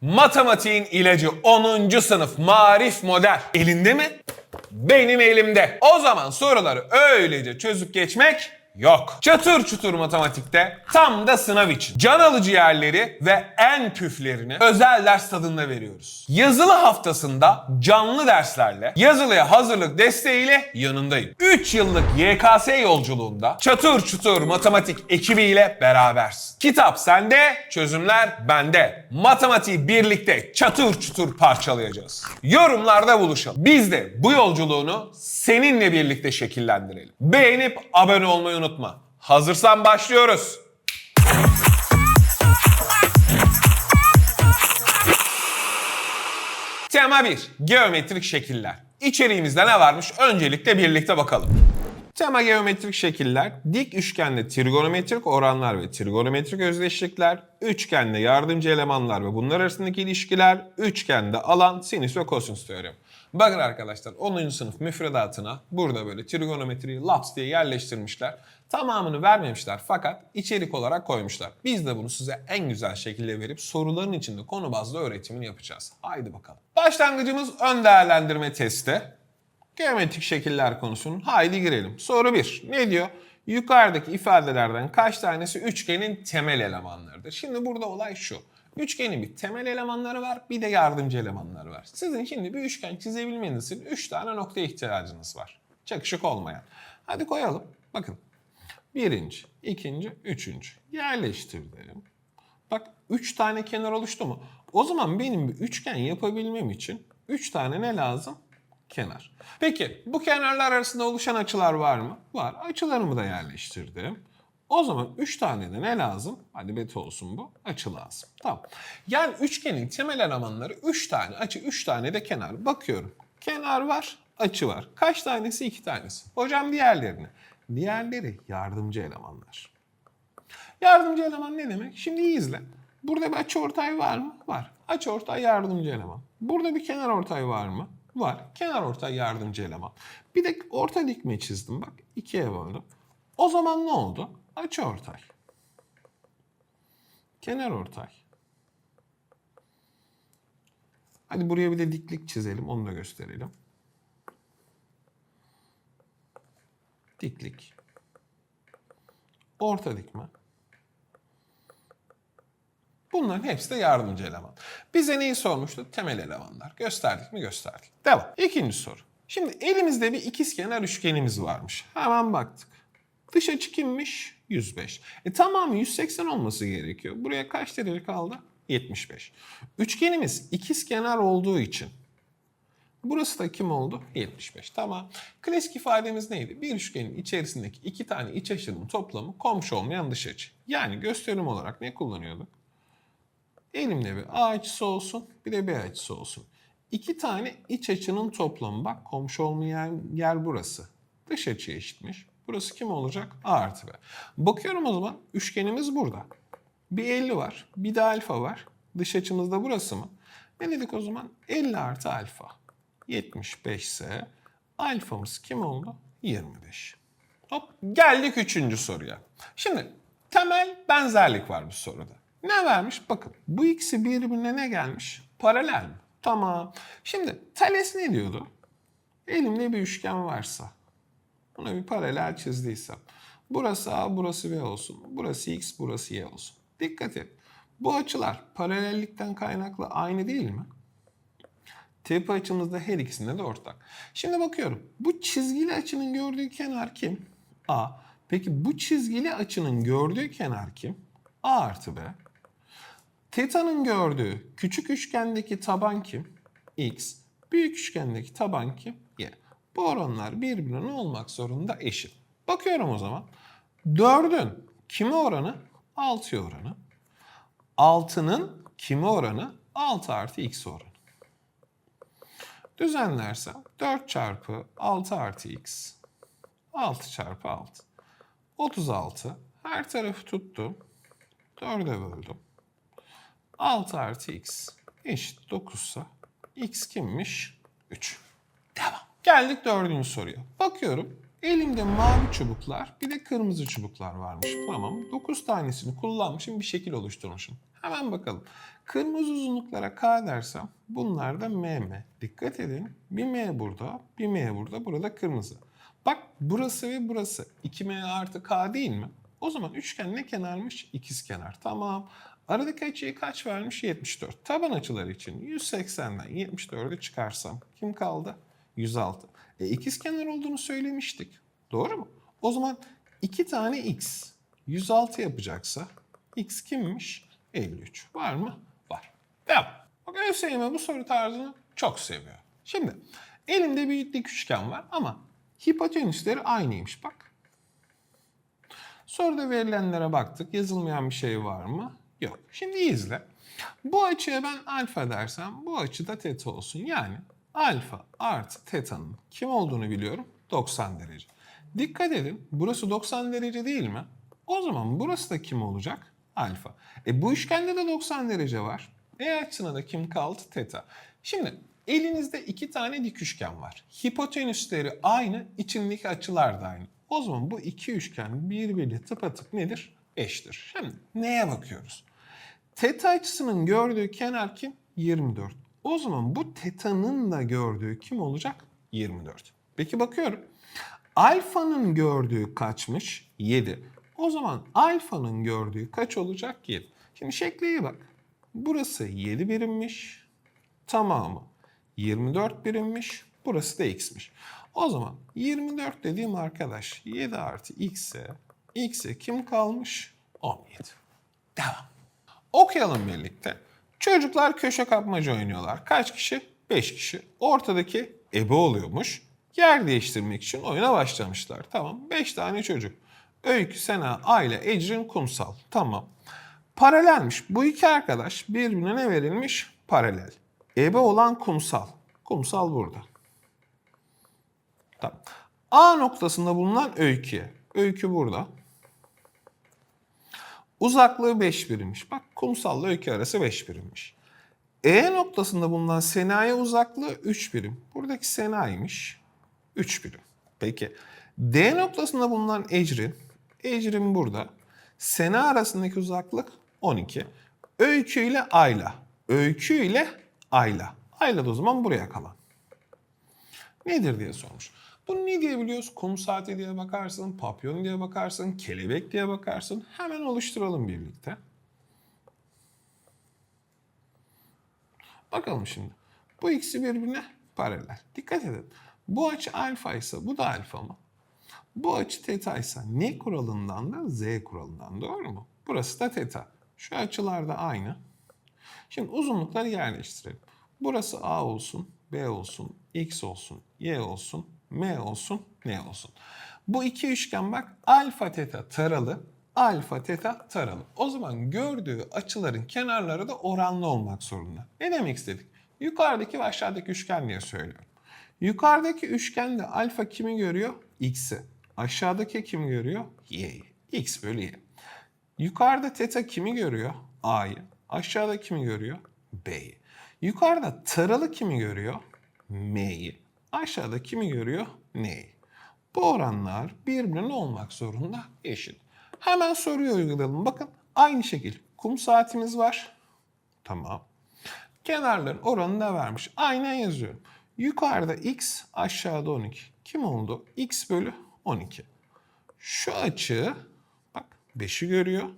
Matematiğin ilacı 10. sınıf marif model. Elinde mi? Benim elimde. O zaman soruları öylece çözüp geçmek yok. Çatır çutur matematikte tam da sınav için. Can alıcı yerleri ve en püflerini özel ders tadında veriyoruz. Yazılı haftasında canlı derslerle, yazılıya hazırlık desteğiyle yanındayım. 3 yıllık YKS yolculuğunda çatır çutur matematik ekibiyle berabersin. Kitap sende, çözümler bende. Matematiği birlikte çatır çutur parçalayacağız. Yorumlarda buluşalım. Biz de bu yolculuğunu seninle birlikte şekillendirelim. Beğenip abone olmayı unutma. Hazırsan başlıyoruz. Tema 1. Geometrik şekiller. İçeriğimizde ne varmış? Öncelikle birlikte bakalım. Tema geometrik şekiller, dik üçgende trigonometrik oranlar ve trigonometrik özdeşlikler, üçgende yardımcı elemanlar ve bunlar arasındaki ilişkiler, üçgende alan, sinüs ve kosinüs teoremi. Bakın arkadaşlar 10. sınıf müfredatına burada böyle trigonometriyi laps diye yerleştirmişler. Tamamını vermemişler fakat içerik olarak koymuşlar. Biz de bunu size en güzel şekilde verip soruların içinde konu bazlı öğretimini yapacağız. Haydi bakalım. Başlangıcımız ön değerlendirme testi. Geometrik şekiller konusunun haydi girelim. Soru 1. Ne diyor? Yukarıdaki ifadelerden kaç tanesi üçgenin temel elemanlarıdır? Şimdi burada olay şu. Üçgenin bir temel elemanları var, bir de yardımcı elemanları var. Sizin şimdi bir üçgen çizebilmeniz için 3 tane noktaya ihtiyacınız var. Çakışık olmayan. Hadi koyalım. Bakın. Birinci, ikinci, üçüncü. Yerleştirdim. Bak 3 tane kenar oluştu mu? O zaman benim bir üçgen yapabilmem için 3 tane ne lazım? Kenar. Peki bu kenarlar arasında oluşan açılar var mı? Var. Açılarımı da yerleştirdim. O zaman 3 tane de ne lazım? Hadi beta olsun bu. Açı lazım. Tamam. Yani üçgenin temel elemanları 3 tane açı, 3 tane de kenar. Bakıyorum. Kenar var, açı var. Kaç tanesi? 2 tanesi. Hocam diğerlerini. Diğerleri yardımcı elemanlar. Yardımcı eleman ne demek? Şimdi iyi izle. Burada bir açı ortay var mı? Var. Açı ortay yardımcı eleman. Burada bir kenar ortay var mı? Var. Kenar ortay yardımcı eleman. Bir de orta dikme çizdim bak. ikiye böldüm. O zaman ne oldu? Açı ortay. Kenar ortay. Hadi buraya bir de diklik çizelim. Onu da gösterelim. Diklik. Orta dikme. Bunların hepsi de yardımcı eleman. Bize neyi sormuştu? Temel elemanlar. Gösterdik mi? Gösterdik. Devam. İkinci soru. Şimdi elimizde bir ikizkenar üçgenimiz varmış. Hemen baktık. Dış açı kimmiş? 105. E tamamı 180 olması gerekiyor. Buraya kaç derece kaldı? 75. Üçgenimiz ikizkenar olduğu için Burası da kim oldu? 75. Tamam. Klasik ifademiz neydi? Bir üçgenin içerisindeki iki tane iç açının toplamı komşu olmayan dış açı. Yani gösterim olarak ne kullanıyorduk? Elimde bir A açısı olsun, bir de B açısı olsun. İki tane iç açının toplamı. Bak komşu olmayan yer burası. Dış açıya eşitmiş. Burası kim olacak? A artı B. Bakıyorum o zaman üçgenimiz burada. Bir 50 var, bir de alfa var. Dış açımız da burası mı? Ne dedik o zaman? 50 artı alfa. 75 ise alfamız kim oldu? 25. Hop geldik üçüncü soruya. Şimdi temel benzerlik var bu soruda. Ne vermiş? Bakın bu ikisi birbirine ne gelmiş? Paralel mi? Tamam. Şimdi Thales ne diyordu? Elimde bir üçgen varsa, buna bir paralel çizdiysem, burası A, burası B olsun, burası X, burası Y olsun. Dikkat et. Bu açılar paralellikten kaynaklı aynı değil mi? Tepe açımızda her ikisinde de ortak. Şimdi bakıyorum. Bu çizgili açının gördüğü kenar kim? A. Peki bu çizgili açının gördüğü kenar kim? A artı B. Teta'nın gördüğü küçük üçgendeki taban kim? X. Büyük üçgendeki taban kim? Y. Bu oranlar birbirine ne olmak zorunda eşit. Bakıyorum o zaman. 4'ün kime oranı? 6'ya oranı. 6'nın kime oranı? 6 artı x oranı. Düzenlersem 4 çarpı 6 artı x 6 çarpı 6. 36. Her tarafı tuttum. 4'e böldüm. 6 artı x eşit 9 ise x kimmiş? 3. Devam. Geldik dördüncü soruya. Bakıyorum Elimde mavi çubuklar bir de kırmızı çubuklar varmış. Tamam 9 tanesini kullanmışım bir şekil oluşturmuşum. Hemen bakalım. Kırmızı uzunluklara K dersem bunlar da MM. Dikkat edin bir M burada bir M burada burada kırmızı. Bak burası ve burası 2M artı K değil mi? O zaman üçgen ne kenarmış? İkizkenar. Tamam. Aradaki açıyı kaç vermiş? 74. Taban açıları için 180'den 74'ü çıkarsam kim kaldı? 106. E, ikizkenar olduğunu söylemiştik. Doğru mu? O zaman iki tane x 106 yapacaksa x kimmiş? 53. Var mı? Var. Devam. Bak ÖSYM bu soru tarzını çok seviyor. Şimdi elimde bir dik üçgen var ama hipotenüsleri aynıymış bak. Soruda verilenlere baktık. Yazılmayan bir şey var mı? Yok. Şimdi izle. Bu açıya ben alfa dersem bu açı da teta olsun. Yani alfa artı teta'nın kim olduğunu biliyorum. 90 derece. Dikkat edin burası 90 derece değil mi? O zaman burası da kim olacak? Alfa. E bu üçgende de 90 derece var. E açısına da kim kaldı? Teta. Şimdi elinizde iki tane dik üçgen var. Hipotenüsleri aynı, içindeki açılar da aynı. O zaman bu iki üçgen birbiriyle tıpatıp nedir? Eştir. Şimdi neye bakıyoruz? Teta açısının gördüğü kenar kim? 24. O zaman bu teta'nın da gördüğü kim olacak? 24. Peki bakıyorum. Alfa'nın gördüğü kaçmış? 7. O zaman alfa'nın gördüğü kaç olacak? 7. Şimdi şekle iyi bak. Burası 7 birimmiş. Tamamı 24 birimmiş. Burası da x'miş. O zaman 24 dediğim arkadaş 7 artı x'e x'e kim kalmış? 17. Devam. Okuyalım birlikte. Çocuklar köşe kapmaca oynuyorlar. Kaç kişi? 5 kişi. Ortadaki ebe oluyormuş. Yer değiştirmek için oyuna başlamışlar. Tamam. 5 tane çocuk. Öykü, Sena, Aile, Ecrin, Kumsal. Tamam. Paralelmiş. Bu iki arkadaş birbirine ne verilmiş? Paralel. Ebe olan kumsal. Kumsal burada. Tamam. A noktasında bulunan öyküye. Öykü burada. Uzaklığı 5 birimmiş. Bak kumsalla öykü arası 5 birimmiş. E noktasında bulunan Sena'ya uzaklığı 3 birim. Buradaki Sena'ymış. 3 birim. Peki D noktasında bulunan Ecrin. Ecrin burada. Sena arasındaki uzaklık 12. Öykü ile Ayla. Öykü ile Ayla. Ayla da o zaman buraya kalan. Nedir diye sormuş. Bunu ne diyebiliyoruz? Kum saati diye bakarsın, papyon diye bakarsın, kelebek diye bakarsın. Hemen oluşturalım birlikte. Bakalım şimdi. Bu ikisi birbirine paralel. Dikkat edin. Bu açı alfa ise bu da alfa mı? Bu açı teta ise ne kuralından da z kuralından doğru mu? Burası da teta. Şu açılar da aynı. Şimdi uzunlukları yerleştirelim. Burası A olsun, B olsun, X olsun, Y olsun, M olsun, N olsun. Bu iki üçgen bak alfa teta taralı, alfa teta taralı. O zaman gördüğü açıların kenarları da oranlı olmak zorunda. Ne demek istedik? Yukarıdaki ve aşağıdaki üçgen diye söylüyorum. Yukarıdaki üçgende alfa kimi görüyor? X'i. Aşağıdaki kimi görüyor? Y'yi. X bölü Y. Yukarıda teta kimi görüyor? A'yı. Aşağıda kimi görüyor? B'yi. Yukarıda taralı kimi görüyor? M'yi. Aşağıda kimi görüyor? N'yi. Bu oranlar birbirine olmak zorunda eşit. Hemen soruyu uygulayalım. Bakın aynı şekil. Kum saatimiz var. Tamam. Kenarların oranını da vermiş. Aynen yazıyorum. Yukarıda x, aşağıda 12. Kim oldu? x bölü 12. Şu açı bak 5'i görüyor.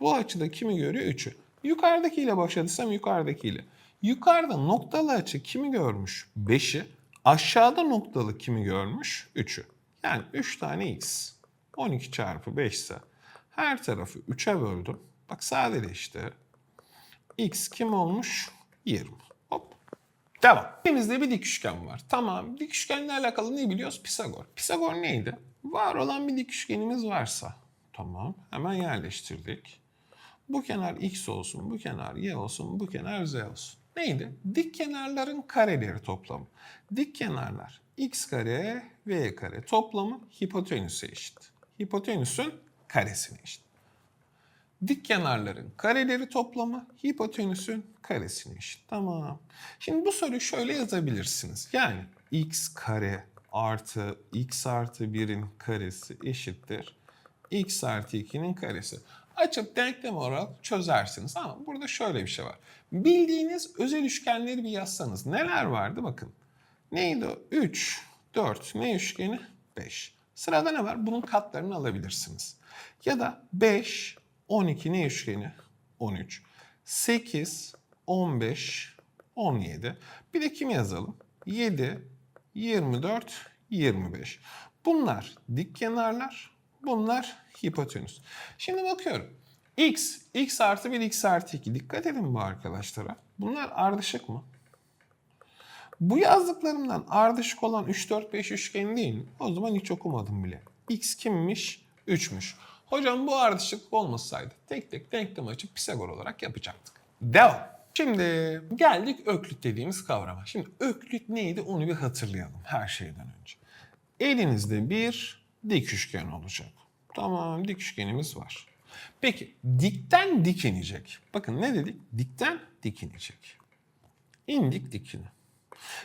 Bu açıda kimi görüyor? 3'ü. Yukarıdakiyle başladıysam yukarıdakiyle. Yukarıda noktalı açı kimi görmüş? 5'i. Aşağıda noktalı kimi görmüş? 3'ü. Yani 3 tane x. 12 çarpı 5 ise her tarafı 3'e böldüm. Bak sadeleşti. x kim olmuş? 20. Hop. Devam. Elimizde bir dik üçgen var. Tamam. Dik üçgenle alakalı ne biliyoruz? Pisagor. Pisagor neydi? Var olan bir dik üçgenimiz varsa. Tamam. Hemen yerleştirdik. Bu kenar x olsun, bu kenar y olsun, bu kenar z olsun. Neydi? Dik kenarların kareleri toplamı. Dik kenarlar x kare y kare toplamı hipotenüse eşit. Hipotenüsün karesine eşit. Dik kenarların kareleri toplamı hipotenüsün karesine eşit. Tamam. Şimdi bu soruyu şöyle yazabilirsiniz. Yani x kare artı x artı 1'in karesi eşittir. x artı 2'nin karesi. Açıp denklem olarak çözersiniz ama burada şöyle bir şey var. Bildiğiniz özel üçgenleri bir yazsanız neler vardı bakın. Neydi o? 3, 4, ne üçgeni? 5. Sırada ne var? Bunun katlarını alabilirsiniz. Ya da 5, 12 ne üçgeni? 13. 8, 15, 17. Bir de kim yazalım? 7, 24, 25. Bunlar dik kenarlar, bunlar hipotenüs. Şimdi bakıyorum. X, x artı 1, x artı 2. Dikkat edin bu arkadaşlara. Bunlar ardışık mı? Bu yazdıklarımdan ardışık olan 3, 4, 5 üçgen değil mi? O zaman hiç okumadım bile. X kimmiş? 3'müş. Hocam bu ardışıklık olmasaydı tek tek denklem açıp Pisagor olarak yapacaktık. Devam. Şimdi geldik öklit dediğimiz kavrama. Şimdi öklit neydi onu bir hatırlayalım her şeyden önce. Elinizde bir dik üçgen olacak. Tamam dik üçgenimiz var. Peki dikten dik inecek. Bakın ne dedik? Dikten dik inecek. İndik dikine.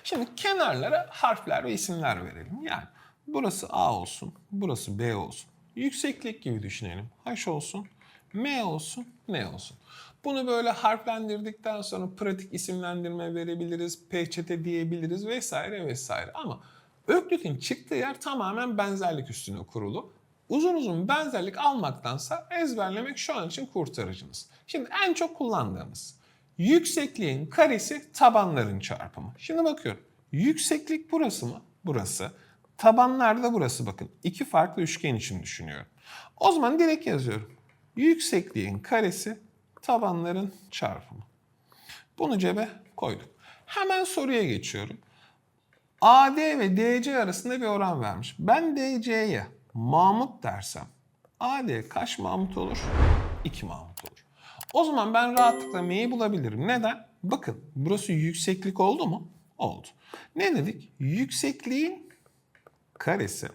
Şimdi kenarlara harfler ve isimler verelim. Yani burası A olsun, burası B olsun. Yükseklik gibi düşünelim. H olsun, M olsun, N olsun. Bunu böyle harflendirdikten sonra pratik isimlendirme verebiliriz, peçete diyebiliriz vesaire vesaire. Ama Öklit'in çıktığı yer tamamen benzerlik üstüne kurulu. Uzun uzun benzerlik almaktansa ezberlemek şu an için kurtarıcınız. Şimdi en çok kullandığımız Yüksekliğin karesi tabanların çarpımı. Şimdi bakıyorum. Yükseklik burası mı? Burası. Tabanlar da burası bakın. İki farklı üçgen için düşünüyorum. O zaman direkt yazıyorum. Yüksekliğin karesi tabanların çarpımı. Bunu cebe koyduk. Hemen soruya geçiyorum. AD ve DC arasında bir oran vermiş. Ben DC'ye Mahmut dersem AD kaç Mahmut olur? 2 Mahmut olur. O zaman ben rahatlıkla M'yi bulabilirim. Neden? Bakın burası yükseklik oldu mu? Oldu. Ne dedik? Yüksekliğin karesi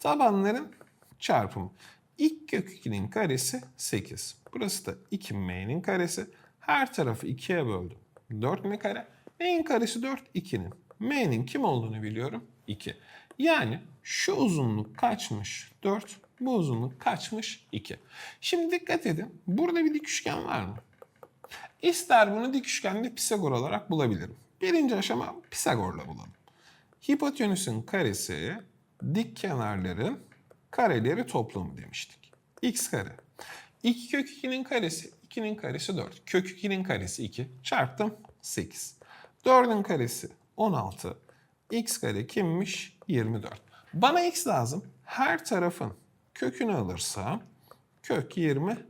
tabanların çarpımı. İlk kök 2'nin karesi 8. Burası da 2m'nin karesi. Her tarafı 2'ye böldüm. 4m kare. Neyin karesi 4? 2'nin. M'nin kim olduğunu biliyorum. 2. Yani şu uzunluk kaçmış? 4. Bu uzunluk kaçmış? 2. Şimdi dikkat edin. Burada bir dik üçgen var mı? İster bunu dik üçgende Pisagor olarak bulabilirim. Birinci aşama Pisagor'la bulalım. Hipotenüsün karesi dik kenarların kareleri toplamı demiştik. X kare. 2 kök 2'nin karesi 2'nin karesi 4. Kök 2'nin karesi 2 çarptım 8. 4'ün karesi 16. X kare kimmiş? 24. Bana x lazım. Her tarafın kökünü alırsam kök 24.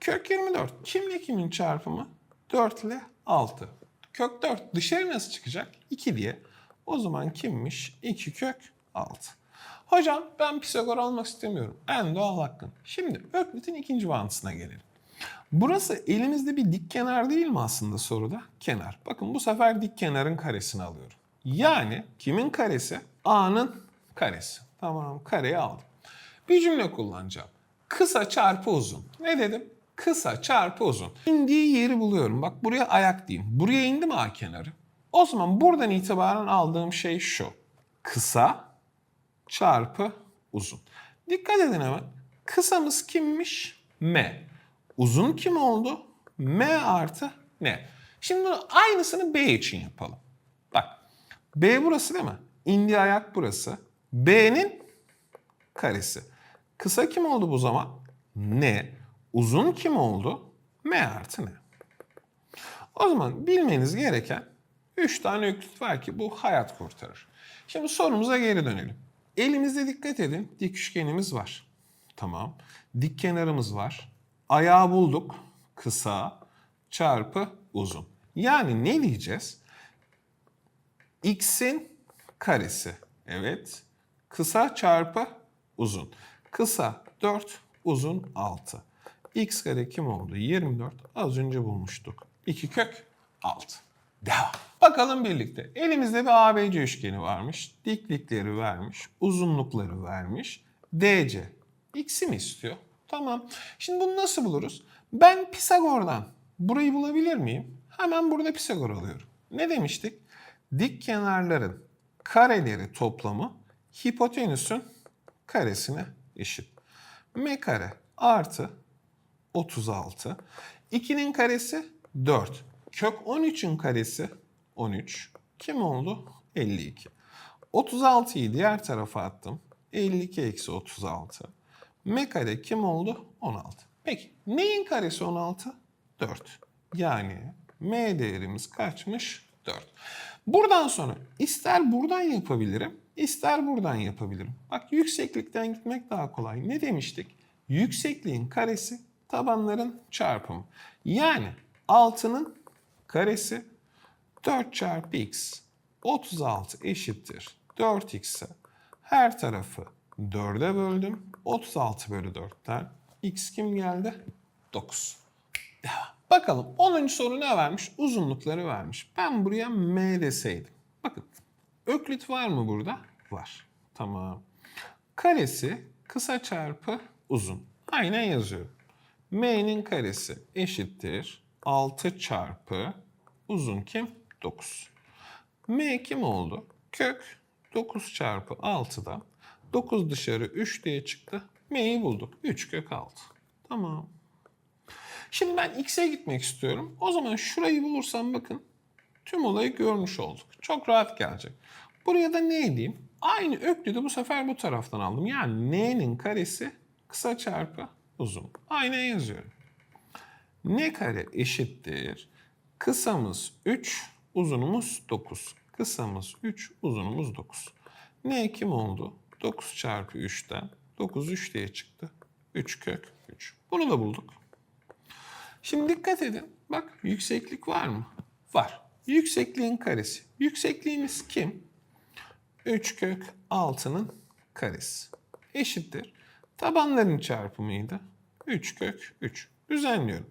Kök 24 kimle kimin çarpımı? 4 ile 6. Kök 4 dışarı nasıl çıkacak? 2 diye. O zaman kimmiş? 2 kök 6. Hocam ben Pisagor almak istemiyorum. En doğal hakkın. Şimdi Öklit'in ikinci bağıntısına gelelim. Burası elimizde bir dik kenar değil mi aslında soruda? Kenar. Bakın bu sefer dik kenarın karesini alıyorum. Yani kimin karesi? A'nın karesi. Tamam kareyi aldım. Bir cümle kullanacağım. Kısa çarpı uzun. Ne dedim? Kısa çarpı uzun. İndiği yeri buluyorum. Bak buraya ayak diyeyim. Buraya indi mi A kenarı? O zaman buradan itibaren aldığım şey şu. Kısa çarpı uzun. Dikkat edin hemen. Kısamız kimmiş? M. Uzun kim oldu? M artı N. Şimdi aynısını B için yapalım. Bak. B burası değil mi? İndiği ayak burası. B'nin karesi. Kısa kim oldu bu zaman? N. Uzun kim oldu? M artı N. O zaman bilmeniz gereken 3 tane öklit var ki bu hayat kurtarır. Şimdi sorumuza geri dönelim. Elimizde dikkat edin dik üçgenimiz var. Tamam. Dik kenarımız var. Ayağı bulduk. Kısa çarpı uzun. Yani ne diyeceğiz? X'in karesi. Evet. Kısa çarpı uzun. Kısa 4, uzun 6. X kare kim oldu? 24. Az önce bulmuştuk. 2 kök 6. Devam. Bakalım birlikte. Elimizde bir ABC üçgeni varmış. Diklikleri vermiş. Uzunlukları vermiş. DC. X'i mi istiyor? Tamam. Şimdi bunu nasıl buluruz? Ben Pisagor'dan burayı bulabilir miyim? Hemen burada Pisagor alıyorum. Ne demiştik? Dik kenarların kareleri toplamı hipotenüsün karesine eşit. M kare artı 36. 2'nin karesi 4. Kök 13'ün karesi 13. Kim oldu? 52. 36'yı diğer tarafa attım. 52 eksi 36. M kare kim oldu? 16. Peki neyin karesi 16? 4. Yani M değerimiz kaçmış? 4. Buradan sonra ister buradan yapabilirim, ister buradan yapabilirim. Bak yükseklikten gitmek daha kolay. Ne demiştik? Yüksekliğin karesi tabanların çarpımı. Yani 6'nın karesi 4 çarpı x 36 eşittir 4x'e her tarafı 4'e böldüm. 36 bölü 4'ten x kim geldi? 9. Devam. Bakalım 10. soru ne vermiş? Uzunlukları vermiş. Ben buraya m deseydim. Bakın öklit var mı burada? Var. Tamam. Karesi kısa çarpı uzun. Aynen yazıyorum. m'nin karesi eşittir 6 çarpı uzun kim? 9. M kim oldu? Kök 9 çarpı 6'dan 9 dışarı 3 diye çıktı. M'yi bulduk. 3 kök 6. Tamam. Şimdi ben x'e gitmek istiyorum. O zaman şurayı bulursam bakın tüm olayı görmüş olduk. Çok rahat gelecek. Buraya da ne edeyim? Aynı öklüdü bu sefer bu taraftan aldım. Yani n'nin karesi kısa çarpı uzun. Aynen yazıyorum. n kare eşittir. Kısamız 3, uzunumuz 9. Kısamız 3, uzunumuz 9. Ne kim oldu? 9 çarpı 3'ten 9 3 diye çıktı. 3 kök 3. Bunu da bulduk. Şimdi dikkat edin. Bak yükseklik var mı? Var. Yüksekliğin karesi. Yüksekliğimiz kim? 3 kök 6'nın karesi. Eşittir. Tabanların çarpımıydı. 3 kök 3. Düzenliyorum.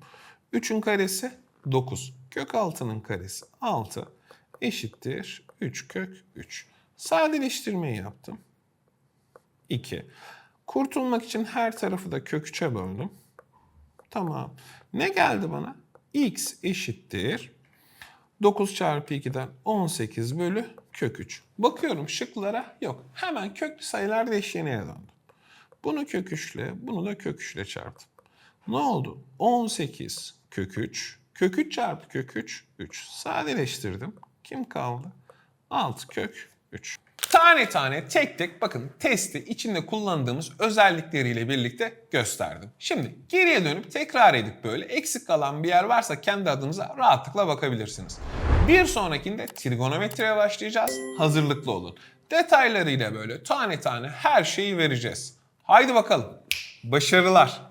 3'ün karesi 9. Kök 6'nın karesi 6. Eşittir. 3 kök 3. Sadeleştirmeyi yaptım. 2. Kurtulmak için her tarafı da kök 3'e böldüm. Tamam. Ne geldi bana? x eşittir. 9 çarpı 2'den 18 bölü kök 3. Bakıyorum şıklara yok. Hemen köklü sayılar eşiğine döndüm. Bunu kök 3 ile, bunu da kök 3 ile çarptım. Ne oldu? 18 kök 3. Kök 3 çarpı kök 3, 3. Sadeleştirdim. Kim kaldı? 6 kök 3. Tane tane tek tek bakın testi içinde kullandığımız özellikleriyle birlikte gösterdim. Şimdi geriye dönüp tekrar edip böyle eksik kalan bir yer varsa kendi adınıza rahatlıkla bakabilirsiniz. Bir sonrakinde trigonometriye başlayacağız. Hazırlıklı olun. Detaylarıyla böyle tane tane her şeyi vereceğiz. Haydi bakalım. Başarılar.